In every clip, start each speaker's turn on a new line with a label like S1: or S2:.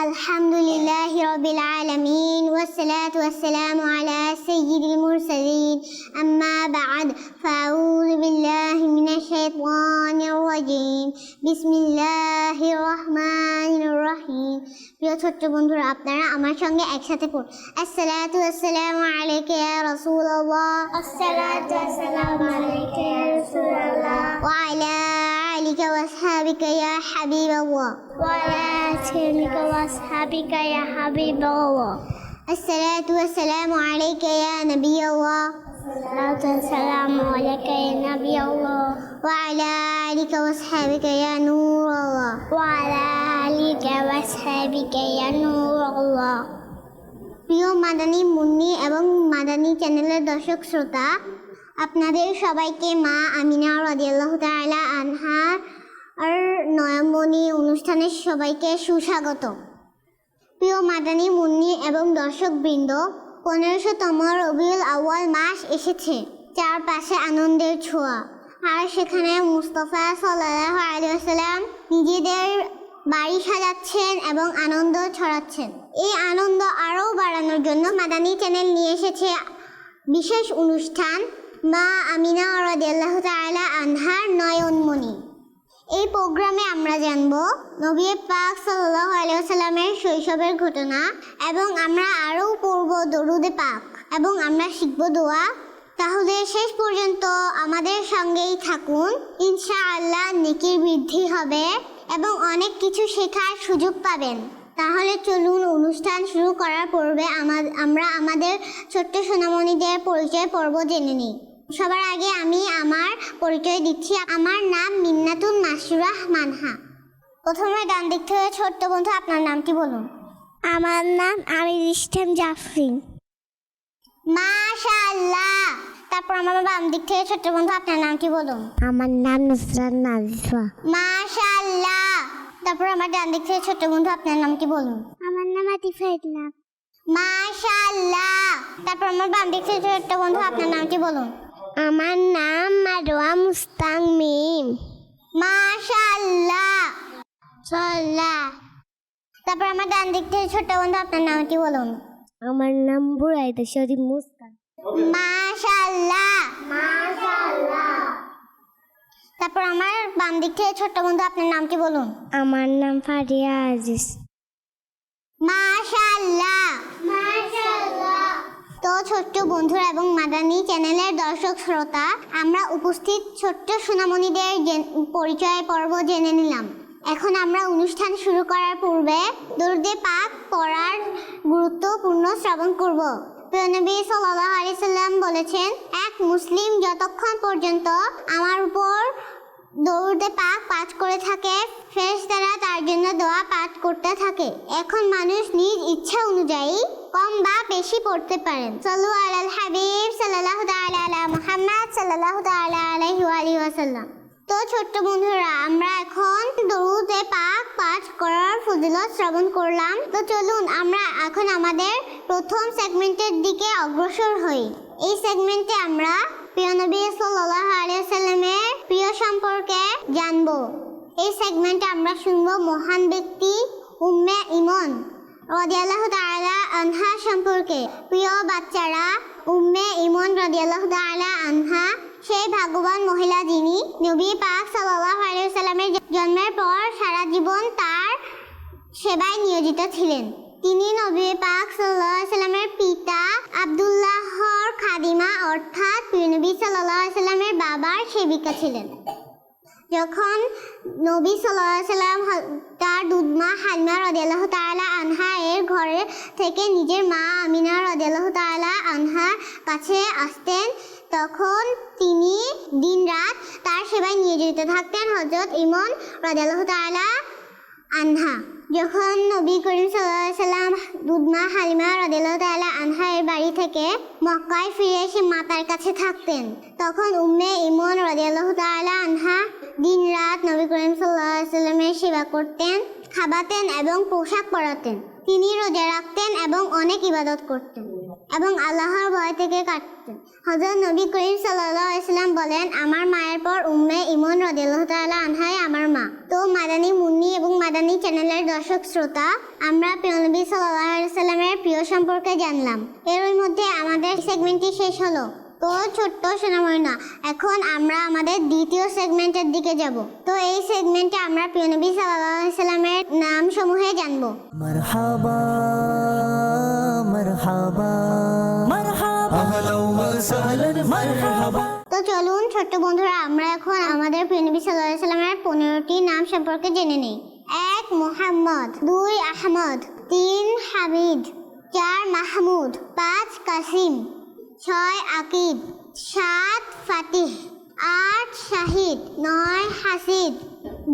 S1: الحمد لله رب العالمين والصلاة والسلام على سيد المرسلين أما بعد فأعوذ بالله من الشيطان الرجيم بسم الله الرحمن الرحيم প্রিয় ছোট্ট বন্ধুরা আপনারা আমার সঙ্গে একসাথে পড়ুন আসসালাতু আসসালামু আলাইকা ইয়া রাসূলুল্লাহ আসসালাতু আসসালামু আলাইকা ইয়া রাসূলুল্লাহ ওয়া আলা আলিকা ওয়া আসহাবিকা ইয়া হাবিবাল্লাহ ওয়া আলা আলিকা ওয়া আসহাবিকা ইয়া হাবিবাল্লাহ الصلاة والسلام عليك يا نبي الله الصلاة والسلام عليك يا نبي الله وعلى آلك وأصحابك يا نور الله وعلى آلك وأصحابك يا نور الله প্রিয় মাদানী মুন্নি এবং মাদানী চ্যানেলের দর্শক শ্রোতা আপনাদের সবাইকে মা আমিনা রাদিয়াল্লাহু তাআলা আনহার আর নয়মণি অনুষ্ঠানে সবাইকে সুস্বাগত প্রিয় মাদানী, মুন্নি এবং দর্শকবৃন্দ, পনেরোশোতম রবিউল আউয়াল মাস এসেছে, চারপাশে আনন্দের ছোঁয়া। আর সেখানে মুস্তফা সাল্লাহ আলিয়াল্লাম নিজেদের বাড়ি সাজাচ্ছেন এবং আনন্দ ছড়াচ্ছেন। এই আনন্দ আরও বাড়ানোর জন্য মাদানী চ্যানেল নিয়ে এসেছে বিশেষ অনুষ্ঠান মা আমিনা রাদিয়াল্লাহু তাআলা আনহার নয়নমণি। এই প্রোগ্রামে আমরা জানব নবী পাক সাল্লাল্লাহু আলাইহি ওয়াসাল্লামের শৈশবের ঘটনা এবং আমরা আরও পড়ব দরুদে পাক এবং আমরা শিখব দোয়া। তাহলে শেষ পর্যন্ত আমাদের সঙ্গেই থাকুন। ইনশাআল্লাহ নেকির বৃদ্ধি হবে এবং অনেক কিছু শেখার সুযোগ পাবেন। তাহলে চলুন অনুষ্ঠান শুরু করার পূর্বে আমা- আমরা আমাদের ছোট্ট সোনামণিদের পরিচয় পর্ব জেনে নিই। সবার আগে আমি আমার পরিচয় দিচ্ছি। আমার নাম মিন্নাতুন মাসুরাহ মানহা প্রথমে ডান দিক থেকে ছোট্ট বন্ধু আপনার নামটি বলুন।
S2: আমার নাম আমির ইসলাম জাফরিন।
S1: মাশাআল্লাহ! তারপর আমার বাম দিক থেকে ছোট্ট বন্ধু আপনার নামটি বলুন।
S2: আমার নাম নুসরাত নাজিফা
S1: মাশাআল্লাহ! তারপর আমার ডান দিক থেকে ছোট্ট বন্ধু আপনার নামটি বলুন।
S2: আমার নাম আতিফা ইসলাম
S1: মাশাআল্লাহ! তারপর আমার বাম দিক থেকে ছোট্ট বন্ধু আপনার নামটি বলুন।
S2: আমার নাম মারোয়া মুস্তাং মিম।
S1: মাশাআল্লাহ। সাল্লাহ তারপর আমার ডান দিক থেকে ছোট্ট বন্ধু আপনার নামটি বলুন।
S2: আমার নাম বুড়াইদা শরীফ মুস্তান
S1: মাশাআল্লাহ। মাশাআল্লাহ। তারপর আমার বাম দিক থেকে ছোট্ট বন্ধু আপনার নামটি বলুন।
S2: আমার নাম ফারিয়া আজিজ।
S1: মাশাআল্লাহ। ছোট্ট বন্ধুরা এবং মাদানি চ্যানেলের দর্শক শ্রোতা, আমরা উপস্থিত ছোট্ট সোনামণিদের পরিচয় পর্ব জেনে নিলাম। এখন আমরা অনুষ্ঠান শুরু করার পূর্বে দুর্দে পাক পড়ার গুরুত্বপূর্ণ শ্রবণ করব। প্রিয়নবী সাল্লাহ আলি সাল্লাম বলেছেন, এক মুসলিম যতক্ষণ পর্যন্ত আমার উপর দৌড়তে পাক পাঠ করে থাকে। ফেরেশতারা তার জন্য দোয়া পাঠ করতে থাকে। এখন মানুষ নিজ ইচ্ছা অনুযায়ী কম বা বেশি পড়তে পারেন। সাল্লু আলাল হাবিব সাল্লাল্লাহু তাআলা আলা মুহাম্মদ সাল্লাল্লাহু তাআলা আলাইহি ওয়া আলিহি ওয়াসাল্লাম। তো ছোট্ট বন্ধুরা, আমরা এখন দরুদে পাক পাঠ করার ফজিলত শ্রবণ করলাম। তো চলুন, আমরা এখন আমাদের প্রথম সেগমেন্টের দিকে অগ্রসর হই। এই সেগমেন্টে আমরা প্রিয় নবী সাল্লাল্লাহু আলাইহি সাল্লামের প্রিয় সম্পর্কে জানব। এই সেগমেন্টে আমরা শুনব মহান ব্যক্তি উম্মে ইমন রাদিয়াল্লাহু তাআলা আনহা সম্পর্কে। প্রিয় বাচ্চারা, উম্মে ইমন রাদিয়াল্লাহু তাআলা আনহা, সেই ভাগ্যবান মহিলা যিনি নবী পাক সাল্লাল্লাহু আলাইহি সাল্লামের জন্মের পর সারা জীবন তার সেবায় নিয়োজিত ছিলেন। তিনি নবী পাক সাল্লামের পিতা আব্দুল্লাহর খাদিমা, অর্থাৎ নবী সাল্লাল্লাহু আলাইহি সাল্লামের বাবার সেবিকা ছিলেন। যখন নবী সাল্লাম তার দুধমা হালিমা রাদিয়াল্লাহু তাআলা আনহা এর ঘরে থেকে নিজের মা আমিনা রাদিয়াল্লাহু তাআলা আনহার কাছে আসতেন। তখন তিনি দিনরাত তার সেবায় নিয়োজিত থাকতেন হযরত ইমন রাদিয়াল্লাহু তাআলা আনহা। যখন নবী করিম সাল্লাম দুধমা হালিমা তাআলা আনহা এর বাড়ি থেকে মক্কায় ফিরে এসে মাতার কাছে থাকতেন, তখন উম্মে ইমন রাদিয়াল্লাহু তাআলা আনহা দিনরাত নবী করিম সাল্লামের সেবা করতেন, খাবাতেন এবং পোশাক পরাতেন। তিনি রোজা রাখতেন এবং অনেক ইবাদত করতেন এবং আল্লাহর ভয় থেকে কাটতেন। হজরত নবী করিম সাল্লাম বলেন, আমার মায়ের পর উম্মে ইমন রদিল্লাহ তাআলা আনহাই আমার মা। তো মাদানী চ্যানেলের দর্শক শ্রোতা আমরা প্রিয়নবী সাল্লামের প্রিয় সম্পর্কে জানলাম। এরই মধ্যে আমাদের সেগমেন্টটি শেষ হলো। তো ছোট্ট সোনাময়না এখন আমরা আমাদের দ্বিতীয় সেগমেন্টের দিকে যাব। তো এই সেগমেন্টে আমরা প্রিয়নবী সাল্লামের নাম সমূহে জানব। তো চলুন ছোট্ট বন্ধুরা আমরা এখন আমাদের প্রিয়নবী সাল্লামের পনেরোটি নাম সম্পর্কে জেনে নিই। মোহাম্মদ। দুই আহমদ, তিন হামিদ, চার মাহমুদ, পাঁচ কাসিম, ছয় আকিব, সাত ফাতিহ, আট শাহিদ, নয় হাসিদ,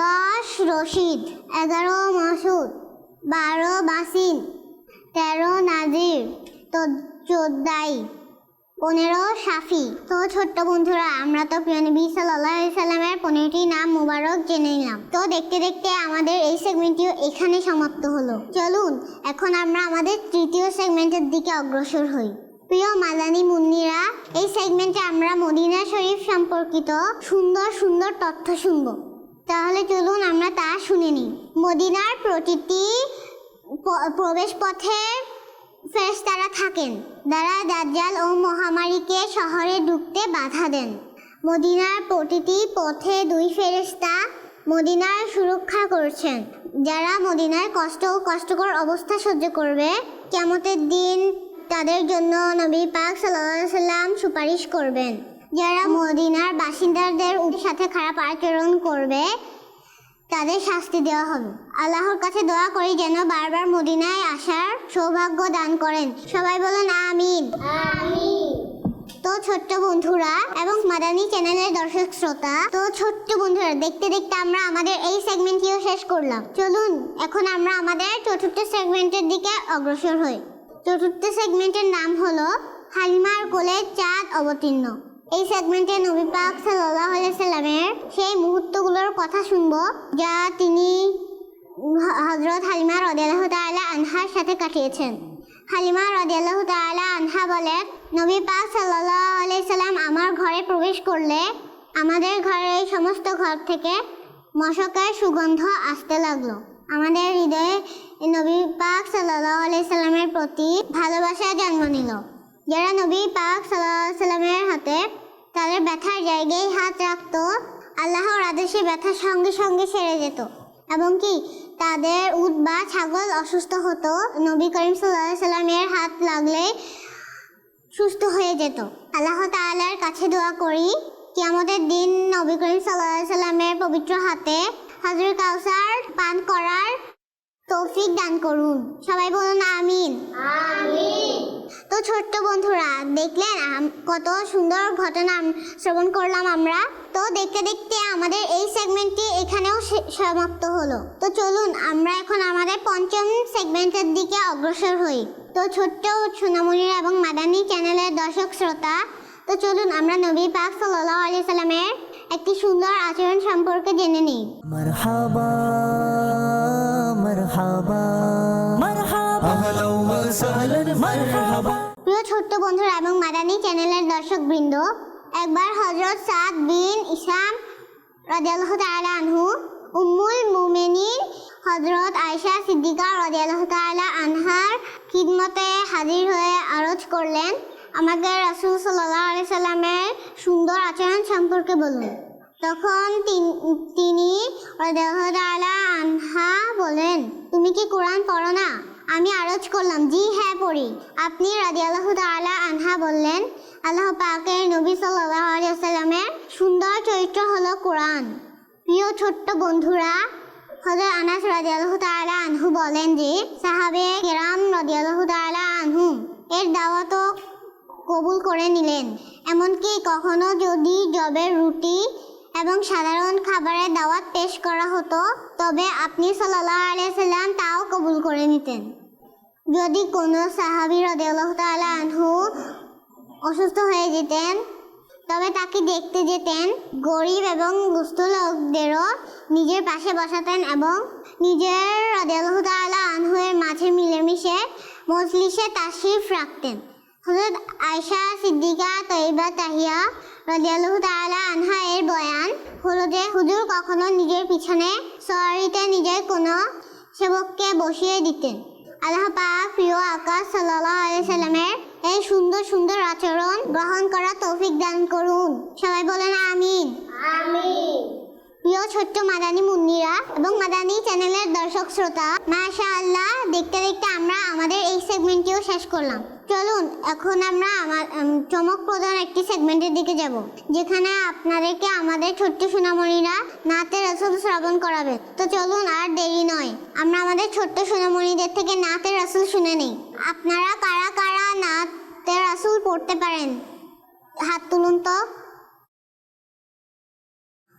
S1: দশ রশিদ, এগারো মাসুদ, বারো বাসিন, তেরো নাজির চোদ্দাই। পনেরো সাফি। তো ছোট্ট বন্ধুরা, আমরা তো প্রিয় নবী সাল্লাহ সাল্লামের পনেরোটি নাম মুবারক জেনে নিলাম। তো দেখতে দেখতে আমাদের এই সেগমেন্টটিও এখানে সমাপ্ত হলো। চলুন, এখন আমরা আমাদের তৃতীয় সেগমেন্টের দিকে অগ্রসর হই। প্রিয় মাদানী মুন্নিরা, এই সেগমেন্টে আমরা মদিনা শরীফ সম্পর্কিত সুন্দর সুন্দর তথ্য শুনব। তাহলে চলুন আমরা তা শুনে নিই। মদিনার প্রতিটি প্রবেশ পথে ফেরেশতারা থাকেন, যারা দাজ্জাল ও মহামারীকে শহরে ঢুকতে বাধা দেন। মদিনার প্রতিটি পথে দুই ফেরেশতা মদিনার সুরক্ষা করছেন। যারা মদিনার কষ্ট ও কষ্টকর অবস্থা সহ্য করবে কেমতের দিন তাদের জন্য নবী পাক সাল্লাম সুপারিশ করবেন। যারা মদিনার বাসিন্দাদের সাথে খারাপ আচরণ করবে তাদের শাস্তি দেওয়া হবে। আল্লাহর কাছে দোয়া করি যেন বারবার মদিনায় আসার সৌভাগ্য দান করেন। সবাই বলুন আমিন। তো ছোট্ট বন্ধুরা এবং মাদানী চ্যানেলের দর্শক শ্রোতা তো ছোট্ট বন্ধুরা দেখতে দেখতে আমরা আমাদের এই সেগমেন্টটিও শেষ করলাম। চলুন এখন আমরা আমাদের চতুর্থ সেগমেন্টের দিকে অগ্রসর হই। চতুর্থ সেগমেন্টের নাম হলো হালিমার কোলে চাঁদ অবতীর্ণ। এই সেগমেন্টে নবী পাক সাল্লাহ সাল্লামের সেই মুহূর্তগুলোর কথা শুনব, যা তিনি হজরত হালিমা রদিয়াল্লাহ তাআলা আনহার সাথে কাটিয়েছেন। হালিমা রদিয়াল্লাহ তাআলা আনহা বলেন নবী পাক সাল্লাহ সাল্লাম আমার ঘরে প্রবেশ করলে আমাদের ঘরের এই সমস্ত ঘর থেকে মশকের সুগন্ধ আসতে লাগল। আমাদের হৃদয়ে নবী পাক সাল্লাহ সাল্লামের প্রতি ভালোবাসা জন্ম নিল। যারা নবী পাক সাল্লাহ সাল্লামের হাতে তাদের ব্যথার জায়গায় হাত রাখতো। আল্লাহর আদেশে ব্যথা সঙ্গে সঙ্গে সেরে যেত। এবং কি, তাদের উট বা ছাগল অসুস্থ হতো। নবী করিম সাল্লাহ সাল্লামের হাত লাগলে সুস্থ হয়ে যেত। আল্লাহ তাআলার কাছে দোয়া করি কি আমাদের দিন নবী করিম সাল্লাহ সাল্লামের পবিত্র হাতে হাজর কাউসার পান করার তৌফিক দান করুন। সবাই বলুন আমিন। তো ছোট্ট বন্ধুরা, দেখলেন কত সুন্দর ঘটনা শ্রবণ করলাম আমরা। তো দেখতে দেখতে আমাদের এই সেগমেন্টটি এখানেও সমাপ্ত হলো। তো চলুন, আমরা এখন আমাদের পঞ্চম সেগমেন্টের দিকে অগ্রসর হই। তো ছোট্ট সোনামণির এবং মাদানী চ্যানেলের দর্শক শ্রোতা, তো চলুন আমরা নবী পাক সাল্লাহ আলি সাল্লামের একটি সুন্দর আচরণ সম্পর্কে জেনে নিই।
S3: মারহাবা মারহাবা।
S1: প্রিয় ছোট্ট বন্ধুরা এবং চ্যানেলের দর্শক বৃন্দ একবার হজরত সাদ বিন ইসলাম রাজিয়াল্লাহ তাআলা আনহু, উম্মুল মুমিনিন হজরত সিদ্দিকা তাআলা আনহার খিদমতে হাজির হয়ে আরজ করলেন। আমাকে রাসূল সাল্লাল্লাহু আলাইহি সাল্লামের সুন্দর আচরণ সম্পর্কে বলুন। তখন তিনি আনহা বলেন তুমি কি কোরআন পড়ো না? আমি আরজ করলাম, জি হ্যাঁ পড়ি। আপনি রাদিয়াল্লাহু তাআলা আনহা বললেন, আল্লাহ পাকের নবী আলাইহি সুন্দর চরিত্র হলো কোরআন। প্রিয় ছোট্ট বন্ধুরা, হযরত আনাস রাদিয়াল্লাহু তাআলা আনহু বলেন যে, সাহাবে কেরাম রাদিয়াল্লাহু তাআলা আনহু এর দাওয়াতও কবুল করে নিলেন। এমনকি কখনো যদি জবের রুটি এবং সাধারণ খাবারের দাওয়াত পেশ করা হতো, তবে আপনি সাল্লাল্লাহু আলাইহি সাল্লাম তাও কবুল করে নিতেন। যদি কোনো সাহাবি রাদিয়াল্লাহু তাআলা আনহু অসুস্থ হয়ে যেতেন, তবে তাকে দেখতে যেতেন। গরিব এবং দুস্থ লোকদেরও নিজের পাশে বসাতেন এবং নিজের রাদিয়াল্লাহু তাআলা আনহুয়ের মাঝে মিলেমিশে মজলিসে তাশরিফ রাখতেন। হযরত আয়েশা সিদ্দিকা তৈবা তাহিয়া রাদিয়াল্লাহু তাআলা আনহা এর বয়ান হলো যে, হুজুর কখনো নিজের পিছনে সওয়ারিতে নিজের কোনো সেবককে বসিয়ে দিতেন। আল্লাহ প্রিয় আকাশ সাল্লাল্লাহু আলাইহি সাল্লামের এই সুন্দর সুন্দর আচরণ গ্রহণ করা তৌফিক দান করুন। সবাই বলেন আমিন। আমিন। প্রিয় ছোট্ট মাদানি মুন্নিরা এবং মাদানি চ্যানেলের দর্শক শ্রোতা মাশা আল্লাহ দেখতে দেখতে আমরা আমাদের এই সেগমেন্টটিও শেষ করলাম। চলুন, এখন আমরা আমার চমক প্রধান একটি সেগমেন্টের দিকে যাব, যেখানে আপনাদেরকে আমাদের ছোট্ট সোনামণিরা নাতে রসুল শ্রবণ করাবে। তো চলুন, আর দেরি নয়, আমরা আমাদের ছোট্ট সোনামণিদের থেকে নাতে রসুল শুনে নিই। আপনারা কারা কারা নাতে রসুল পড়তে পারেন? হাত তুলুন তো।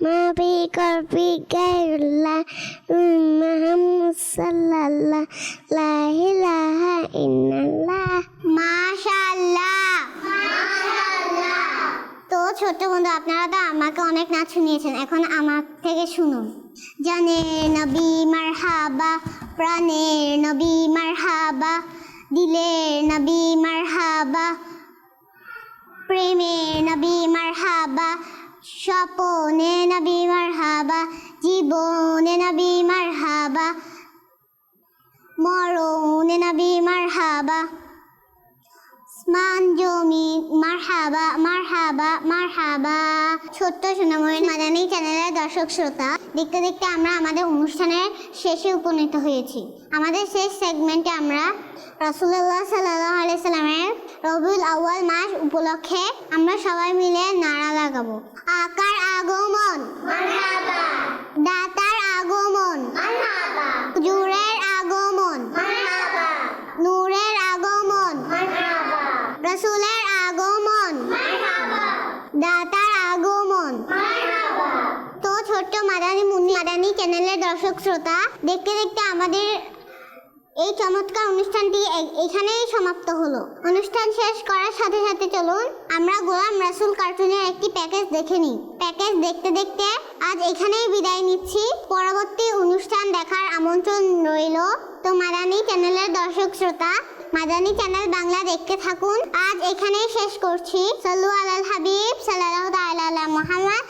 S2: ما في قلبي غير الله محمد صلى الله لا إله إلا الله
S1: মাশাআল্লাহ তো ছোট্ট বন্ধু আপনারা তো আমাকে অনেক নাচ শুনিয়েছেন এখন আমার থেকে শুনুন জানের নবী মারহাবা প্রাণের নবী মারহাবা দিলের নবী মারহাবা প্রেমের নবী মারহাবা স্বপনে নবী মারহাবা, জীবনে নবী মারহাবা, মরণে নবী মারহাবা, আসমান জমিন মারহাবা মারহাবা মারহাবা। ছোট্ট সোনাময়ী মাদানী চ্যানেলের দর্শক শ্রোতা, দেখতে দেখতে আমরা আমাদের অনুষ্ঠানের শেষে উপনীত হয়েছি। আমাদের শেষ সেগমেন্টে আমরা রসুল্লাহ সাল্লাহ আলাইসাল্লামের রবিউল আউয়াল মাস উপলক্ষে আমরা সবাই মিলে নাড়া লাগাবো। আকার আগমন। দাতার আগমন। হুজুরের আগমন। নূরের আগমন। রসুলের আগমন। দাতার আগমন। তো ছোট্ট মাদানি মুন্নি মাদানী চ্যানেলের দর্শক শ্রোতা দেখতে দেখতে আমাদের এই চমৎকার অনুষ্ঠানটি এখানেই সমাপ্ত হলো। অনুষ্ঠান শেষ করার সাথে সাথে চলুন, আমরা গোলাম রাসুল কার্টুনের একটি প্যাকেজ দেখে নিই। প্যাকেজ দেখতে দেখতে আজ এখানেই বিদায় নিচ্ছি। পরবর্তী অনুষ্ঠান দেখার আমন্ত্রণ রইল তো মাদানি চ্যানেলের দর্শক শ্রোতা, মাদানী চ্যানেল বাংলা দেখতে থাকুন। আজ এখানেই শেষ করছি। সাল্লু আলাল হাবিব সাল্লাহ আলা মুহাম্মদ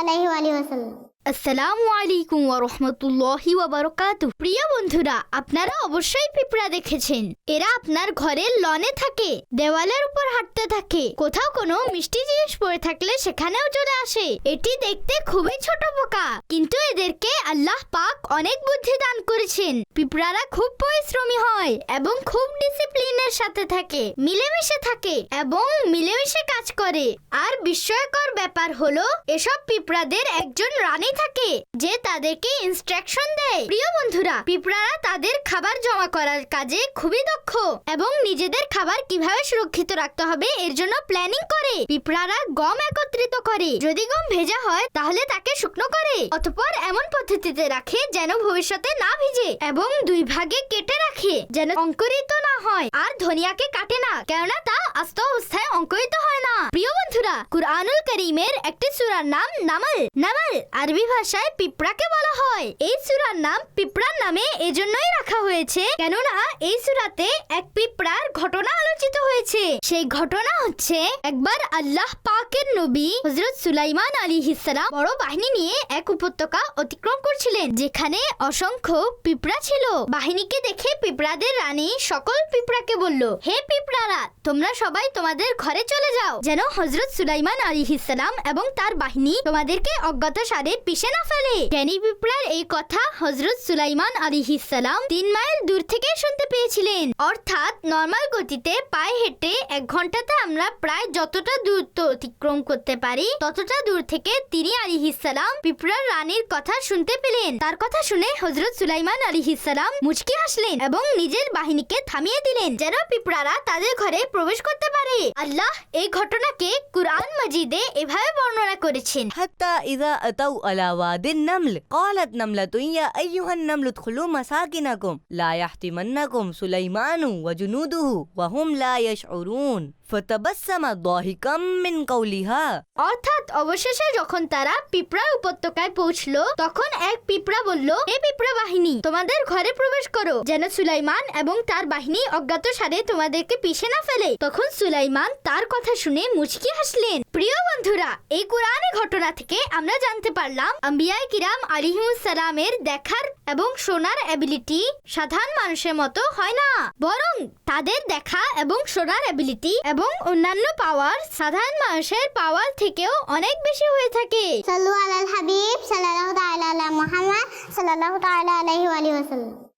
S1: আলাইহি ওয়া আলিহি ওয়াসাল্লাম।
S4: আসসালামু আলাইকুম ওরহমতুল্লাহি ওয়াবারাকাতু প্রিয় বন্ধুরা, আপনারা অবশ্যই পিঁপড়া দেখেছেন। এরা আপনার ঘরের লনে থাকে, দেওয়ালের উপর হাঁটতে থাকে। কোথাও কোনো মিষ্টি জিনিস পড়ে থাকলে সেখানেও চলে আসে। এটি দেখতে খুবই ছোট পোকা, কিন্তু এদেরকে আল্লাহ পাক অনেক বুদ্ধি দান করেছেন। পিঁপড়ারা খুব পরিশ্রমী হয় এবং খুব ডিসিপ্লিনের সাথে থাকে, মিলেমিশে থাকে এবং মিলেমিশে কাজ করে। আর বিস্ময়কর ব্যাপার হলো, এসব পিঁপড়াদের একজন রানী থাকে, যে তাদেরকে ইনস্ট্রাকশন দেয়। প্রিয় বন্ধুরা, পিঁপড়ারা তাদের খাবার জমা করার কাজে খুবই দক্ষ এবং নিজেদের খাবার কীভাবে সুরক্ষিত রাখতে হবে এর জন্য প্ল্যানিং করে। পিঁপড়ারা গম একত্রিত করে। যদি গম ভেজা হয়, তাহলে তাকে শুকনো করে। অতঃপর এমন পদ্ধতিতে রাখে যেন ভবিষ্যতে না ভিজে এবং দুই ভাগে কেটে রাখে, যেন অঙ্কুরিত না হয়। আর ধনিয়াকে কাটে না, কেননা তা আস্ত অবস্থায় অঙ্কুরিত হয় না। প্রিয় বন্ধুরা, কুরআনুল করিমের একটি সূরার নাম নামাল। নামাল আরবি ভাষায় পিঁপড়াকে বলা হয়। এই সূরার নাম পিঁপড়ার নামে এজন্যই রাখা হয়েছে, কেননা এই সূরাতে এক পিঁপড়ার ঘটনা আলোচিত হয়েছে। সেই ঘটনা হচ্ছে, একবার আল্লাহ পাকের নবী হযরত সুলাইমান আলাইহিসসালাম বড় বাহিনী নিয়ে এক উপত্যকা অতিক্রম করছিলেন, যেখানে অসংখ্য পিঁপড়া ছিল। বাহিনীকে দেখে পিঁপড়াদের রানী সকল পিঁপড়াকে বলল, হে পিঁপড়ারা, তোমরা সবাই তোমাদের ঘরে চলে যাও। যেন হজরত সুলাইমান আলাইহিসসালাম এবং তার বাহিনী তোমাদেরকে অজ্ঞাত সারে পিছে না ফেলে। জ্ঞানী পিঁপড়ার এই কথা হজরত সুলাইমান আলাইহিসসালাম তিন মাইল দূর থেকে শুনতে পেয়েছিলেন। অর্থাৎ নর্মাল গতিতে পায়ে হেঁটে এক ঘন্টাতে আমরা প্রায় যতটা দূরত্ব অতিক্রম করতে পারি, ততটা দূর থেকে তিনি আলিহিসাল্লাম পিঁপড়ার রানীর কথা শুনতে পেলেন। তার কথা শুনে হজরত সুলাইমান আলিহিসাল্লাম মুচকি হাসলেন এবং নিজের বাহিনীকে থামিয়ে দিলেন। যেন পিঁপড়ারা তাদের ঘরে প্রবেশ করতে পারে আল্লাহ এই ঘটনাকে কুরআন মাজিদে এভাবে বর্ণনা করেছেন
S5: حتى إذا أتوا على على واد النمل قالت نملة يا أيها النمل ادخلوا مساكنكم لا يحتمنكم سليمان وجنوده وهم لا يشعرون
S4: অর্থাৎ অবশেষে যখন তারা পিঁপড়া উপত্যকায় পৌঁছলো, তখন এক পিঁপড়া বলল, হে পিঁপড়া বাহিনী, তোমাদের ঘরে প্রবেশ করো। যেন সুলাইমান এবং তার বাহিনী অজ্ঞাত সারে তোমাদেরকে পিছে না ফেলে। তখন সুলাইমান তার কথা শুনে মুচকি হাসলেন। প্রিয় বন্ধুরা, এই কোরআনে ঘটনা থেকে আমরা জানতে পারলাম, আম্বিয়ায় কিরাম আলিহিমুসালামের দেখার এবং শোনার অ্যাবিলিটি সাধারণ মানুষের মতো হয় না। বরং তাদের দেখা এবং শোনার অ্যাবিলিটি এবং এবং অন্যান্য পাওয়ার সাধারণ মানুষের পাওয়ার থেকেও অনেক বেশি হয়ে থাকে।
S1: সাল্লু আলাল হাবিব, সাল্লাল্লাহু তাআলা আলা মুহাম্মদ, সাল্লাল্লাহু তাআলা আলাইহি ওয়া আলিহি